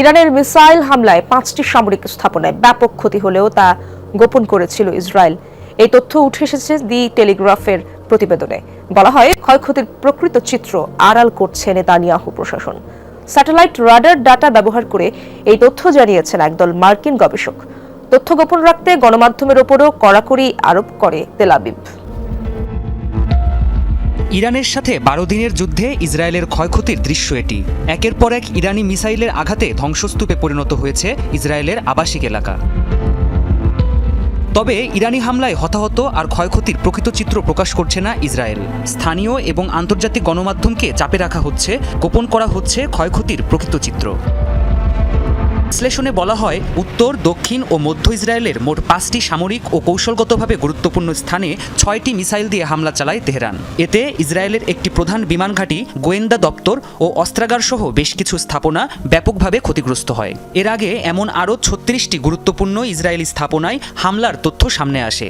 ইরানের মিসাইল হামলায় পাঁচটি সামরিক স্থাপনায় ব্যাপক ক্ষতি হলেও তা গোপন করেছিল ইসরায়েল। এই তথ্য উঠে এসেছে দি টেলিগ্রাফের প্রতিবেদনে। বলা হয়, ক্ষয়ক্ষতির প্রকৃত চিত্র আড়াল করছে নেতানিয়াহু প্রশাসন। স্যাটেলাইট রাডার ডাটা ব্যবহার করে এই তথ্য জানিয়েছেন একদল মার্কিন গবেষক। তথ্য গোপন রাখতে গণমাধ্যমের ওপরও কড়াকড়ি আরোপ করে তেলাবিব ইরানের সাথে বারো দিনের যুদ্ধে ইসরায়েলের ক্ষয়ক্ষতির দৃশ্য এটি। একের পর এক ইরানি মিসাইলের আঘাতে ধ্বংসস্তূপে পরিণত হয়েছে ইসরায়েলের আবাসিক এলাকা। তবে ইরানি হামলায় হতাহত আর ক্ষয়ক্ষতির প্রকৃত চিত্র প্রকাশ করছে না ইসরায়েল। স্থানীয় এবং আন্তর্জাতিক গণমাধ্যমকে চাপে রাখা হচ্ছে, গোপন করা হচ্ছে ক্ষয়ক্ষতির প্রকৃত চিত্র। বিশ্লেষণে বলা হয়, উত্তর, দক্ষিণ ও মধ্য ইসরায়েলের মোট পাঁচটি সামরিক ও কৌশলগতভাবে গুরুত্বপূর্ণ স্থানে ছয়টি মিসাইল দিয়ে হামলা চালায় তেহরান। এতে ইসরায়েলের একটি প্রধান বিমান ঘাঁটি, গোয়েন্দা দপ্তর ও অস্ত্রাগার সহ বেশ কিছু স্থাপনা ব্যাপকভাবে ক্ষতিগ্রস্ত হয়। এর আগে এমন আরও ছত্রিশটি গুরুত্বপূর্ণ ইসরায়েলি স্থাপনায় হামলার তথ্য সামনে আসে।